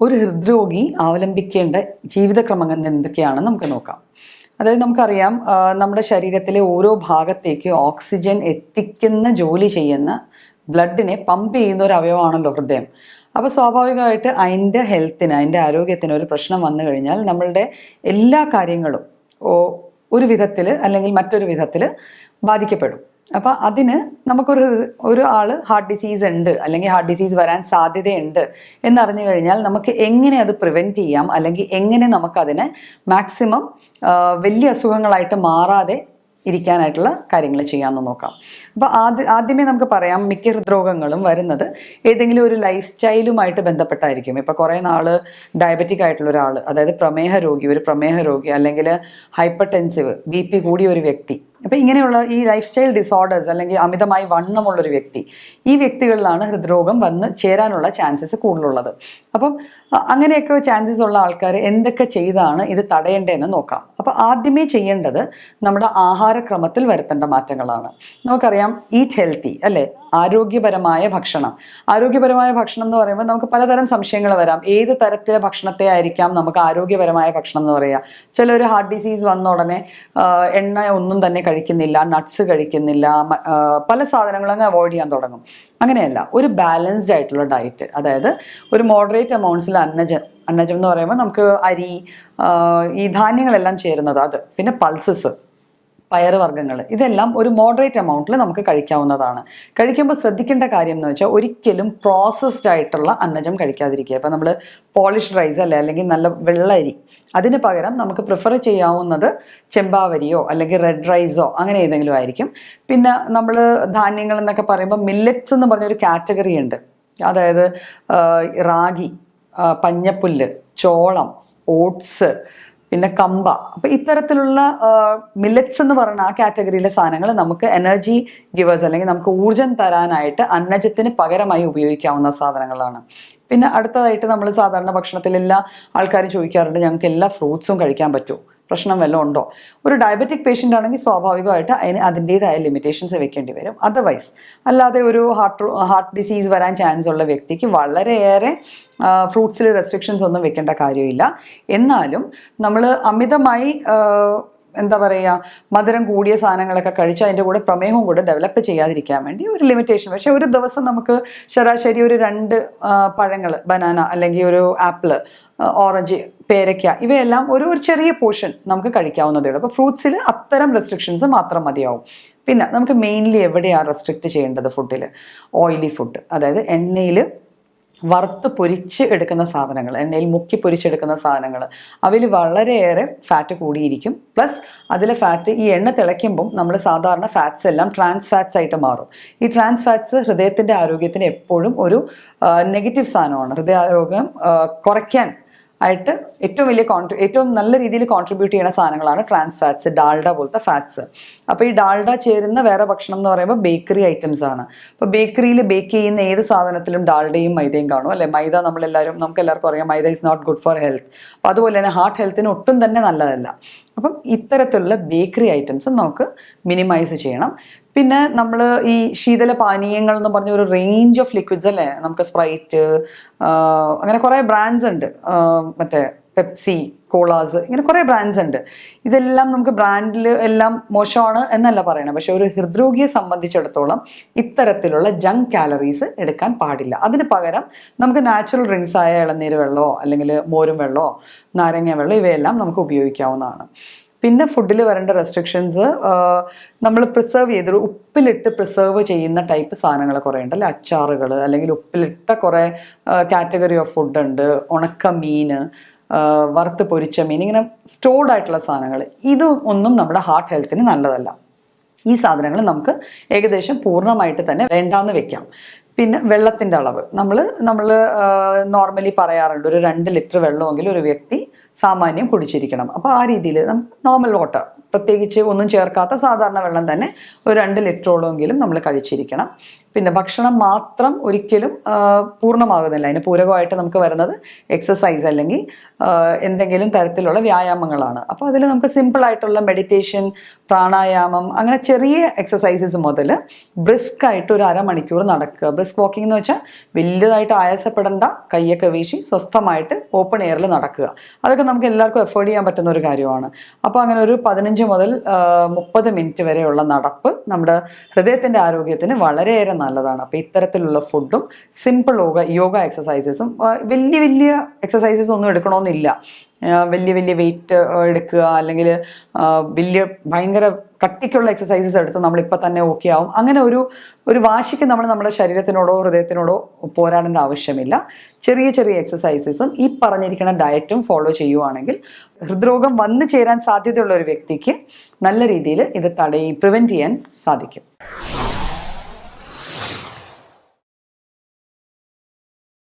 ഒരു ഹൃദ്രോഗി അവലംബിക്കേണ്ട ജീവിതക്രമങ്ങൾ എന്തൊക്കെയാണെന്ന് നമുക്ക് നോക്കാം. അതായത് നമുക്കറിയാം നമ്മുടെ ശരീരത്തിലെ ഓരോ ഭാഗത്തേക്ക് ഓക്സിജൻ എത്തിക്കുന്ന ജോലി ചെയ്യുന്ന ബ്ലഡിനെ പമ്പ് ചെയ്യുന്ന ഒരു അവയവമാണല്ലോ ഹൃദയം. അപ്പോൾ സ്വാഭാവികമായിട്ട് അതിന്റെ ഹെൽത്തിന് അതിന്റെ ആരോഗ്യത്തിന് ഒരു പ്രശ്നം വന്നു കഴിഞ്ഞാൽ നമ്മളുടെ എല്ലാ കാര്യങ്ങളും ഒരു വിധത്തിൽ അല്ലെങ്കിൽ മറ്റൊരു വിധത്തിൽ ബാധിക്കപ്പെടും. അപ്പോൾ അതിന് നമുക്കൊരു ഒരു ആൾ ഹാർട്ട് ഡിസീസ് ഉണ്ട് അല്ലെങ്കിൽ ഹാർട്ട് ഡിസീസ് വരാൻ സാധ്യതയുണ്ട് എന്നറിഞ്ഞു കഴിഞ്ഞാൽ നമുക്ക് എങ്ങനെ അത് പ്രിവെന്റ് ചെയ്യാം അല്ലെങ്കിൽ എങ്ങനെ നമുക്കതിനെ മാക്സിമം വലിയ അസുഖങ്ങളായിട്ട് മാറാതെ ഇരിക്കാനായിട്ടുള്ള കാര്യങ്ങൾ ചെയ്യാമെന്ന് നോക്കാം. അപ്പോൾ ആദ്യ ആദ്യമേ നമുക്ക് പറയാം മിക്ക ഹൃദ്രോഗങ്ങളും വരുന്നത് ഏതെങ്കിലും ഒരു ലൈഫ് സ്റ്റൈലുമായിട്ട് ബന്ധപ്പെട്ടായിരിക്കും. ഇപ്പോൾ കുറേ നാൾ ഡയബറ്റിക് ആയിട്ടുള്ള ഒരാൾ അതായത് പ്രമേഹ രോഗി ഒരു പ്രമേഹ രോഗി അല്ലെങ്കിൽ ഹൈപ്പർ ടെൻസീവ് ബി പി കൂടിയ ഒരു വ്യക്തി അപ്പോൾ ഇങ്ങനെയുള്ള ഈ ലൈഫ് സ്റ്റൈൽ ഡിസോർഡേഴ്സ് അല്ലെങ്കിൽ അമിതമായി വണ്ണമുള്ളൊരു വ്യക്തി ഈ വ്യക്തികളിലാണ് ഹൃദ്രോഗം വന്ന് ചേരാനുള്ള ചാൻസസ് കൂടുതലുള്ളത്. അപ്പം അങ്ങനെയൊക്കെ ചാൻസസ് ഉള്ള ആൾക്കാർ എന്തൊക്കെ ചെയ്താണ് ഇത് തടയേണ്ടതെന്ന് നോക്കാം. അപ്പോൾ ആദ്യമേ ചെയ്യേണ്ടത് നമ്മുടെ ആഹാരക്രമത്തിൽ വരുത്തേണ്ട മാറ്റങ്ങളാണ്. നമുക്കറിയാം ഈറ്റ് ഹെൽത്തി അല്ലേ? ആരോഗ്യപരമായ ഭക്ഷണം. ആരോഗ്യപരമായ ഭക്ഷണം എന്ന് പറയുമ്പോൾ നമുക്ക് പലതരം സംശയങ്ങൾ വരാം. ഏത് തരത്തിലെ ഭക്ഷണത്തെ ആയിരിക്കാം നമുക്ക് ആരോഗ്യപരമായ ഭക്ഷണം എന്ന് പറയുക ചിലർ ഹാർട്ട് ഡിസീസ് വന്ന ഉടനെ എണ്ണ ഒന്നും തന്നെ കഴിക്കുന്നില്ല നട്ട്സ് കഴിക്കുന്നില്ല പല സാധനങ്ങളും അങ്ങ് അവോയ്ഡ് ചെയ്യാൻ തുടങ്ങും. അങ്ങനെയല്ല ഒരു ബാലൻസ്ഡ് ആയിട്ടുള്ള ഡയറ്റ് അതായത് ഒരു മോഡറേറ്റ് അമൗണ്ട്സിൽ അന്നജം അന്നജം എന്ന് പറയുമ്പോൾ നമുക്ക് അരി ഈ ധാന്യങ്ങളെല്ലാം ചേരുന്നത് അത്. പിന്നെ പൾസസ് പയറുവർഗങ്ങൾ ഇതെല്ലാം ഒരു മോഡറേറ്റ് എമൗണ്ടിൽ നമുക്ക് കഴിക്കാവുന്നതാണ്. കഴിക്കുമ്പോൾ ശ്രദ്ധിക്കേണ്ട കാര്യം എന്ന് വെച്ചാൽ ഒരിക്കലും പ്രോസസ്ഡ് ആയിട്ടുള്ള അന്നജം കഴിക്കാതിരിക്കുക. ഇപ്പം നമ്മൾ പോളിഷ്ഡ് റൈസ് അല്ലേ അല്ലെങ്കിൽ നല്ല വെള്ളരി അതിന് പകരം നമുക്ക് പ്രിഫർ ചെയ്യാവുന്നത് ചെമ്പാവരിയോ അല്ലെങ്കിൽ റെഡ് റൈസോ അങ്ങനെ ഏതെങ്കിലും ആയിരിക്കും. പിന്നെ നമ്മൾ ധാന്യങ്ങൾ എന്നൊക്കെ പറയുമ്പോൾ മില്ലറ്റ്സ് എന്ന് പറഞ്ഞൊരു കാറ്റഗറി ഉണ്ട്. അതായത് റാഗി പഞ്ഞപ്പുല്ല് ചോളം ഓട്സ് പിന്നെ കമ്പ. അപ്പം ഇത്തരത്തിലുള്ള മില്ലറ്റ്സ് എന്ന് പറയുന്ന ആ കാറ്റഗറിയിലെ സാധനങ്ങൾ നമുക്ക് എനർജി ഗിവേഴ്സ് അല്ലെങ്കിൽ നമുക്ക് ഊർജം തരാനായിട്ട് അന്നജത്തിന് പകരമായി ഉപയോഗിക്കാവുന്ന സാധനങ്ങളാണ്. പിന്നെ അടുത്തതായിട്ട് നമ്മൾ സാധാരണ ഭക്ഷണത്തിൽ എല്ലാ ആൾക്കാരും ചോദിക്കാറുണ്ട് ഞങ്ങൾക്ക് എല്ലാ ഫ്രൂട്ട്സും കഴിക്കാൻ പറ്റുമോ പ്രശ്നം വല്ലതും ഉണ്ടോ? ഒരു ഡയബറ്റിക് പേഷ്യന്റ് ആണെങ്കിൽ സ്വാഭാവികമായിട്ട് അതിന് അതിന്റേതായ ലിമിറ്റേഷൻസ് വെക്കേണ്ടി വരും. അതർവൈസ് അല്ലാതെ ഒരു ഹാർട്ട് ഹാർട്ട് ഡിസീസ് വരാൻ ചാൻസ് ഉള്ള വ്യക്തിക്ക് വളരെയേറെ ഫ്രൂട്ട്സിൽ റെസ്ട്രിക്ഷൻസ് ഒന്നും വെക്കേണ്ട കാര്യമില്ല. എന്നാലും നമ്മൾ അമിതമായി എന്താ പറയുക മധുരം കൂടിയ സാധനങ്ങളൊക്കെ കഴിച്ച് അതിന്റെ കൂടെ പ്രമേഹവും കൂടെ ഡെവലപ്പ് ചെയ്യാതിരിക്കാൻ വേണ്ടി ഒരു ലിമിറ്റേഷൻ പക്ഷേ ഒരു ദിവസം നമുക്ക് ശരാശരി ഒരു രണ്ട് പഴങ്ങൾ ബനാന അല്ലെങ്കിൽ ഒരു ആപ്പിൾ ഓറഞ്ച് പേരയ്ക്ക ഇവയെല്ലാം ഒരു ഒരു ചെറിയ പോർഷൻ നമുക്ക് കഴിക്കാവുന്നതേ ഉള്ളൂ. അപ്പോൾ ഫ്രൂട്ട്സിൽ അത്തരം റെസ്ട്രിക്ഷൻസ് മാത്രം മതിയാവും. പിന്നെ നമുക്ക് മെയിൻലി എവിടെയാണ് റെസ്ട്രിക്റ്റ് ചെയ്യേണ്ടത് ഫുഡിൽ ഓയിലി ഫുഡ് അതായത് എണ്ണയിൽ വറുത്ത് പൊരിച്ച് എടുക്കുന്ന സാധനങ്ങൾ എണ്ണയിൽ മുക്കി പൊരിച്ചെടുക്കുന്ന സാധനങ്ങൾ. അവയിൽ വളരെയേറെ ഫാറ്റ് കൂടിയിരിക്കും. പ്ലസ് അതിലെ ഫാറ്റ് ഈ എണ്ണ തിളയ്ക്കുമ്പം നമ്മൾ സാധാരണ ഫാറ്റ്സ് എല്ലാം ട്രാൻസ് ഫാറ്റ്സ് ആയിട്ട് മാറും. ഈ ട്രാൻസ് ഫാറ്റ്സ് ഹൃദയത്തിന്റെ ആരോഗ്യത്തിന് എപ്പോഴും ഒരു നെഗറ്റീവ് സാധനമാണ്. ഹൃദയാരോഗ്യം കുറയ്ക്കാൻ ആയിട്ട് ഏറ്റവും വലിയ കോൺട്രി ഏറ്റവും നല്ല രീതിയിൽ കോൺട്രിബ്യൂട്ട് ചെയ്യുന്ന സാധനങ്ങളാണ് ട്രാൻസ് ഫാറ്റ്സ് ഡാൾഡ പോലത്തെ ഫാറ്റ്സ് അപ്പോൾ ഈ ഡാൾഡ ചേരുന്ന വേറെ ഭക്ഷണം എന്ന് പറയുമ്പോൾ ബേക്കറി ഐറ്റംസ് ആണ്. അപ്പോൾ ബേക്കറിയിൽ ബേക്ക് ചെയ്യുന്ന ഏത് സാധനത്തിലും ഡാൾഡയും മൈദയും കാണും അല്ലേ? മൈദ നമ്മളെല്ലാവരും നമുക്ക് എല്ലാവർക്കും അറിയാം maida is not good for health അപ്പോൾ അതുപോലെ തന്നെ ഹാർട്ട് ഹെൽത്തിന് ഒട്ടും തന്നെ നല്ലതല്ല. അപ്പം ഇത്തരത്തിലുള്ള ബേക്കറി ഐറ്റംസ് നമുക്ക് മിനിമൈസ് ചെയ്യണം. പിന്നെ നമ്മൾ ഈ ശീതല പാനീയങ്ങൾ എന്ന് പറഞ്ഞ ഒരു റേഞ്ച് ഓഫ് ലിക്വിഡ്സ് അല്ലേ? നമുക്ക് സ്പ്രൈറ്റ് അങ്ങനെ കുറേ ബ്രാൻഡ്സ് ഉണ്ട്. മറ്റേ പെപ്സി കോളാസ് ഇങ്ങനെ കുറേ ബ്രാൻഡ്സ് ഉണ്ട്. ഇതെല്ലാം നമുക്ക് ബ്രാൻഡിൽ എല്ലാം മോശമാണ് എന്നല്ല പറയണം. പക്ഷെ ഒരു ഹൃദ്രോഗിയെ സംബന്ധിച്ചിടത്തോളം ഇത്തരത്തിലുള്ള ജങ്ക് കാലറീസ് എടുക്കാൻ പാടില്ല. അതിന് പകരം നമുക്ക് നാച്ചുറൽ ഡ്രിങ്ക്സ് ആയ ഇളനീര് വെള്ളമോ അല്ലെങ്കിൽ മോരും വെള്ളമോ നാരങ്ങ വെള്ളം ഇവയെല്ലാം നമുക്ക് ഉപയോഗിക്കാവുന്നതാണ്. പിന്നെ ഫുഡിൽ വരേണ്ട റെസ്ട്രിക്ഷൻസ് നമ്മൾ പ്രിസർവ് ചെയ്ത് ഉപ്പിലിട്ട് പ്രിസർവ് ചെയ്യുന്ന ടൈപ്പ് സാധനങ്ങൾ കുറേ ഉണ്ട് അല്ലെ? അച്ചാറുകൾ അല്ലെങ്കിൽ ഉപ്പിലിട്ട കുറേ കാറ്റഗറി ഓഫ് ഫുഡ് ഉണ്ട്. ഉണക്ക മീൻ വറുത്ത് പൊരിച്ച മീൻ ഇങ്ങനെ സ്റ്റോർഡ് ആയിട്ടുള്ള സാധനങ്ങൾ. ഇത് ഒന്നും നമ്മുടെ ഹാർട്ട് ഹെൽത്തിന് നല്ലതല്ല. ഈ സാധനങ്ങൾ നമുക്ക് ഏകദേശം പൂർണമായിട്ട് തന്നെ വേണ്ടാന്ന് വെക്കാം. പിന്നെ വെള്ളത്തിന്റെ അളവ്. നമ്മൾ നമ്മൾ നോർമലി പറയാറുണ്ട് ഒരു രണ്ട് ലിറ്റർ വെള്ളമെങ്കിലും ഒരു വ്യക്തി സാമാന്യം കുടിച്ചിരിക്കണം. അപ്പോൾ ആ രീതിയിൽ നമുക്ക് നോർമൽ വാട്ടർ പ്രത്യേകിച്ച് ഒന്നും ചേർക്കാത്ത സാധാരണ വെള്ളം തന്നെ ഒരു രണ്ട് ലിറ്ററോളമെങ്കിലും നമ്മൾ കഴിച്ചിരിക്കണം. പിന്നെ ഭക്ഷണം മാത്രം ഒരിക്കലും പൂർണമാകുന്നില്ല. അതിന് പൂരകമായിട്ട് നമുക്ക് വരുന്നത് എക്സസൈസ് അല്ലെങ്കിൽ എന്തെങ്കിലും തരത്തിലുള്ള വ്യായാമങ്ങളാണ്. അപ്പോൾ അതിൽ നമുക്ക് സിമ്പിളായിട്ടുള്ള മെഡിറ്റേഷൻ പ്രാണായാമം അങ്ങനെ ചെറിയ എക്സസൈസസ് മുതൽ ബ്രിസ്ക് ആയിട്ട് ഒരു അരമണിക്കൂർ നടക്കുക. ബ്രിസ്ക് വാക്കിംഗ് എന്ന് വെച്ചാൽ വലിയതായിട്ട് ആയാസപ്പെടേണ്ട കൈയൊക്കെ വീശി സ്വസ്ഥമായിട്ട് ഓപ്പൺ എയറിൽ നടക്കുക. അതൊക്കെ നമുക്ക് എല്ലാവർക്കും എഫേർഡ് ചെയ്യാൻ പറ്റുന്ന ഒരു കാര്യമാണ്. അപ്പോൾ അങ്ങനെ ഒരു പതിനഞ്ച് മുതൽ മുപ്പത് മിനിറ്റ് വരെയുള്ള നടപ്പ് നമ്മുടെ ഹൃദയത്തിന്റെ ആരോഗ്യത്തിന് വളരെയേറെ നല്ലതാണ്. അപ്പോൾ ഇത്തരത്തിലുള്ള ഫുഡും സിമ്പിൾ യോഗ യോഗ എക്സസൈസസും വലിയ വലിയ എക്സസൈസസ് ഒന്നും എടുക്കണമെന്നില്ല. വലിയ വലിയ വെയിറ്റ് എടുക്കുക അല്ലെങ്കിൽ വലിയ ഭയങ്കര കട്ടിക്കുള്ള എക്സസൈസസ് എടുത്ത് നമ്മളിപ്പോൾ തന്നെ ഓക്കെ ആവും. അങ്ങനെ ഒരു ഒരു വാശിക്ക് നമ്മൾ നമ്മുടെ ശരീരത്തിനോടോ ഹൃദയത്തിനോടോ പോരാടേണ്ട ആവശ്യമില്ല. ചെറിയ ചെറിയ എക്സസൈസസും ഈ പറഞ്ഞിരിക്കുന്ന ഡയറ്റും ഫോളോ ചെയ്യുവാണെങ്കിൽ ഹൃദ്രോഗം വന്നു ചേരാൻ സാധ്യതയുള്ള ഒരു വ്യക്തിക്ക് നല്ല രീതിയിൽ ഇത് തടയി പ്രിവെന്റ് ചെയ്യാൻ സാധിക്കും.